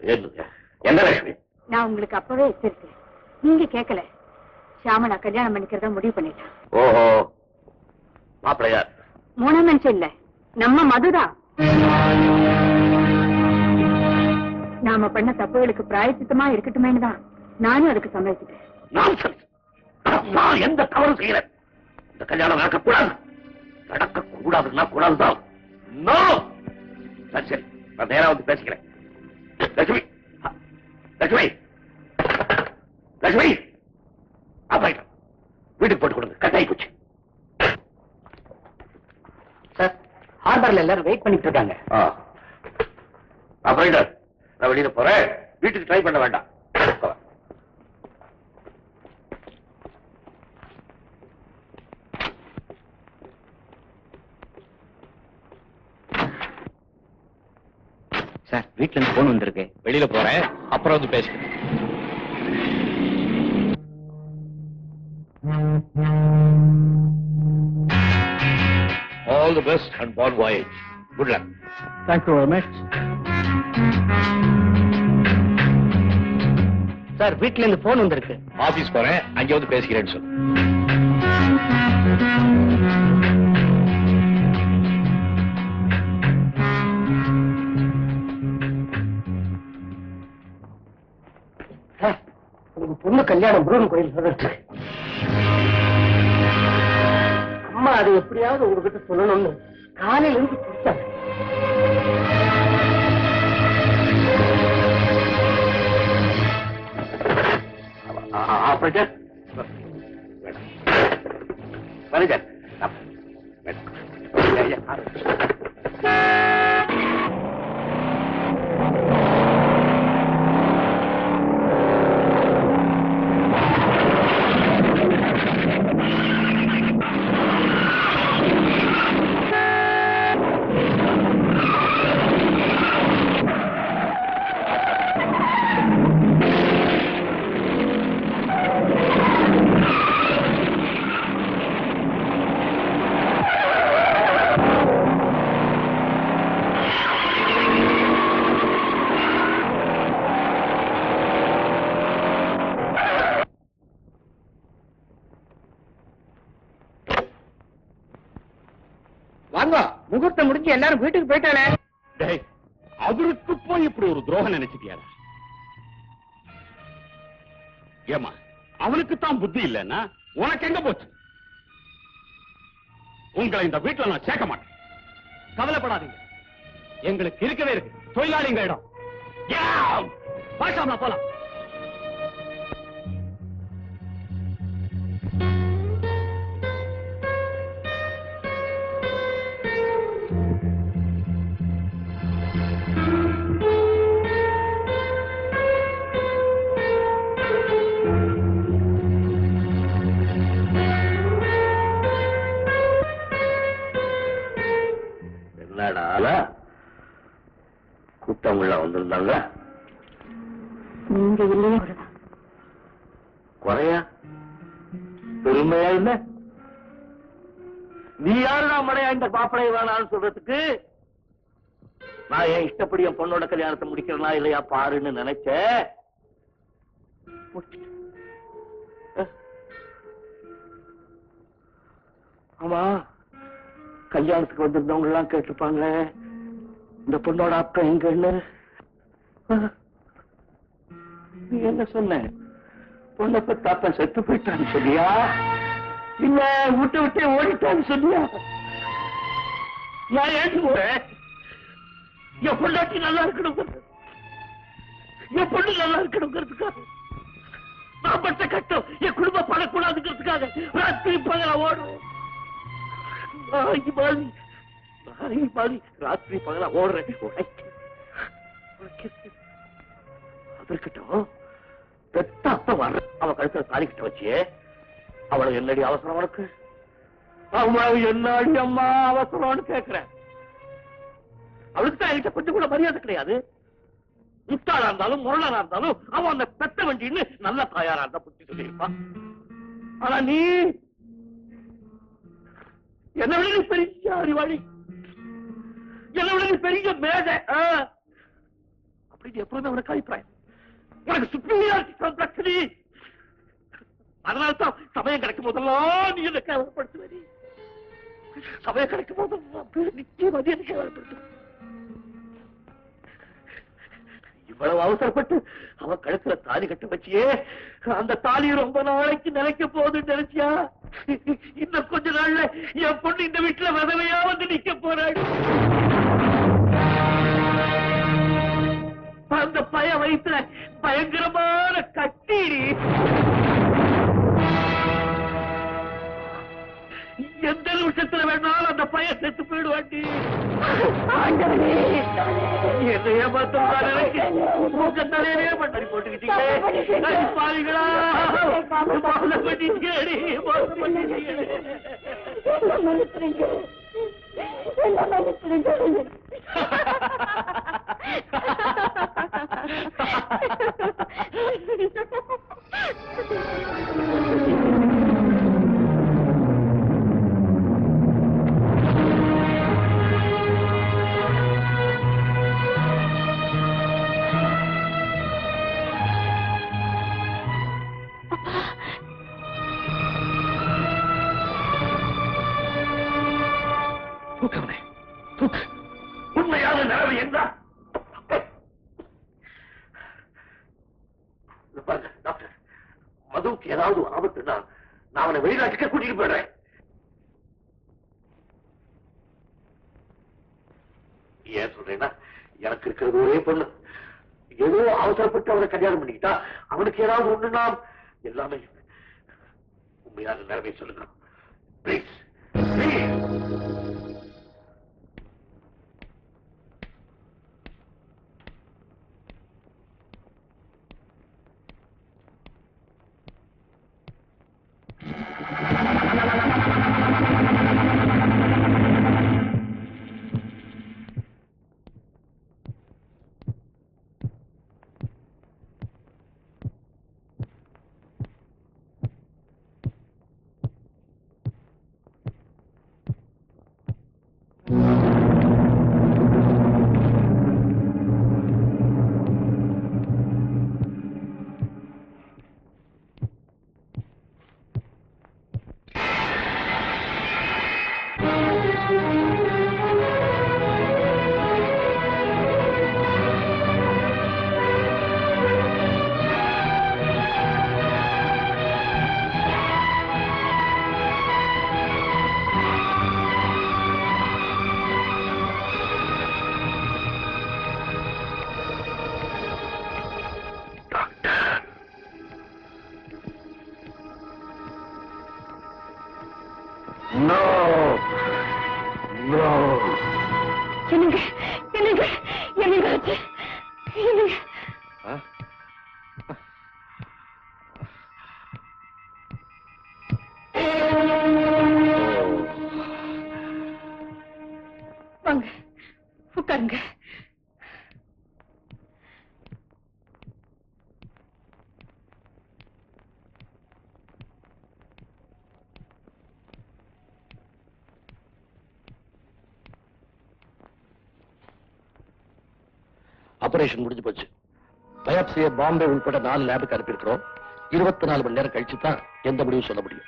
எந்த லட்சுமி? நான் உங்களுக்கு அப்பவே எச்சரித்தேன் நீங்க கேட்கல ஷாம நான் கல்யாணம் பண்ணிக்கிறதா முடிவு பண்ணிட்டேன். ஓஹோ. மாப்பிள்ளையார். மூணாம் மனுஷன் இல்ல. நம்ம மதுதான் நாம பண்ண தப்புகளுக்கு பிராயச்சித்தமா இருக்கட்டுமேன்னு தான் நானும் அதுக்கு சம்மதிச்சிட்டேன். நான் எந்த தவறும் செய்யறேன் இந்த கல்யாணம் நடக்கக்கூடாது. நடக்கக்கூடாதுன்னா கூடாதுதான். சரி. நான் நேரா வந்து பேசிக்கிறேன். லட்சுமி. லட்சுமி. லட்சுமி. அப்பா வீட்டுக்கு போட்டு கொடுங்க. கட்டாயி போச்சு. சார் ஹார்பர்ல எல்லாரும் வெயிட் பண்ணிட்டு இருக்காங்க. ஆ. ஆபரேட்டர் நான் வெளியில போறேன். வீட்டுக்கு ட்ரை பண்ண வேண்டாம். சார் வீட்ல இருந்து போன் வந்திருக்கு. வெளியில போறேன். அப்புறம் வந்து பேசுறேன் all the best and bon voyage good luck thank you very much sir வீட்ல இருந்து போன் வந்திருக்கு. ஆபீஸ் போறேன். அங்கே வந்து பேசிக்கிறேன்னு சொல்லு. கல்யாணம் முருகன் கோயில் சொல்லிருக்கு அம்மா அதை எப்படியாவது உங்ககிட்ட சொல்லணும்னு காலையில இருந்து கொடுத்தாங்க ஆபரேட்டர் மேனேஜர் மேடம் முகூர்த்தம் முடிஞ்சு எல்லாரும் வீட்டுக்கு போயிட்டானே டேய் அவருக்கு போய் இப்படி ஒரு துரோகம் நினைச்சிட்டியாரா ஏமா அவனுக்கு தான் புத்தி இல்லைன்னா உனக்கு எங்க போச்சு? உங்களை இந்த வீட்டுல நான் சேர்க்க மாட்டேன். கவலைப்படாதீங்க. எங்களுக்கு இருக்கவே இருக்கு. தொழிலாளிங்க இடம். போலாம். உள்ள வந்திருந்தாங்க நீங்க இல்லையே. குறையா பெருமையா இல்ல நீ யாருடா மடையா இந்த பாப்படை வேணாம்னு சொல்றதுக்கு நான் என் இஷ்டப்படி என் பொண்ணோட கல்யாணத்தை முடிக்கிறனா இல்லையா பாருன்னு. அஹ். ஆமா கல்யாணத்துக்கு வந்திருந்தவங்க எல்லாம் கேட்டிருப்பாங்க இந்த பொண்ணோட அப்பா எங்கன்னு நீ என்ன சொன்ன? பொண்ணை பத்தி அப்பா செத்து போயிட்டான்னு சொல்லியா? இல்ல விட்டு விட்டு ஓடிட்டான்னு சொல்லியா? நான் ஏன் போறேன் என் பொண்டாட்டி நல்லா இருக்கணும் என் பொண்ணு நல்லா இருக்கணுங்கிறதுக்காக. நான் பட்ட கட்டம் என் குடும்பம் படக்கூடாதுங்கிறதுக்காக. ராத்திரி பகல ஓடுறேன் நாய் மாதிரி ராத்திரி பகல ஓடுறேன். உழைக்கிறேன். உழைக்கிறேன். பெத்த அப்ப வர்ற அவ கழுத்துல கிட்ட வச்சு அவளுக்கு என்னடி அவசரம் உனக்கு? அவளுக்கு என்னடி அம்மா அவசரம்னு கேக்குறேன் அவளுக்கு தான் என்கிட்ட கொஞ்சம் கூட மரியாதை கிடையாது. முட்டாளா இருந்தாலும் முரளனா இருந்தாலும் அவன் அந்த பெத்த வண்டின்னு நல்ல தாயாரா இருந்தா புத்தி சொல்லியிருப்பான் ஆனா நீ என்ன விட நீ பெரிய அறிவாளி. என்ன விட நீ பெரிய மேதை. ஆ. அப்படி இது எப்பவுமே உனக்கு அபிப்பிராயம். உனக்கு சுப்பீரியாரிட்டி காம்ப்ளெக்ஸ் நீ அதனால தான் சமயம் கிடைக்கும் போதெல்லாம் நீ என்ன கேவலப்படுத்துவ நீ. சமயம் கிடைக்கும் போதெல்லாம் நிச்சயம் அது என்ன கேவலப்படுத்துவ இவ்வளவு அவசரப்பட்டு அவ கழுத்துல தாலி கட்ட வச்சியே அந்த தாலி ரொம்ப நாளைக்கு நினைக்க போகுதுன்னு நினைச்சியா? இன்னும் கொஞ்ச நாள்ல என் பொண்ணு இந்த வீட்டுல விதவையா வந்து நிக்க போறாடு அந்த பய வயிற்றுல பயங்கரமான கட்டீரி எந்த நிமிஷத்துல வேணாலும் அந்த பையன் செத்து போயிடுவாண்டி என்ன ஏமாத்தம் மூக்க தலையிலே பண்ணி போட்டுக்கிட்டீங்க பாவிகளா. மோசம் பண்ணிட்டீங்கடி மோசம் பண்ணிட்டீங்க. தூக்கு அவனை. தூக்கு. உண்மையான நிலவு என்ன மதுவுக்கு ஏதாவது ஒரு ஆபத்துனா நான் அவனை வெளிநாட்டுக்கே கூட்டிட்டு போயிடுறேன். ஏன் சொல்றேன்னா எனக்கு இருக்கிறது ஒரே பொண்ணு. ஏதோ அவசரப்பட்டு அவனை கல்யாணம் பண்ணிக்கிட்டா அவனுக்கு ஏதாவது ஒண்ணுனா எல்லாமே உண்மையான நிலைமை சொல்லுங்க. பிளீஸ் நோ நோ என்னங்க என்னங்க என்னங்க ஆச்சு? என்னங்க? வாங்க உட்காருங்க. ஆபரேஷன் முடிஞ்சு போச்சு. பயாப்சியை பாம்பே உள்பட நாலு லேபுக்கு அனுப்பியிருக்கிறோம். இருபத்தி நாலு மணி நேரம் கழிச்சு தான் எந்த முடிவும் சொல்ல முடியும்.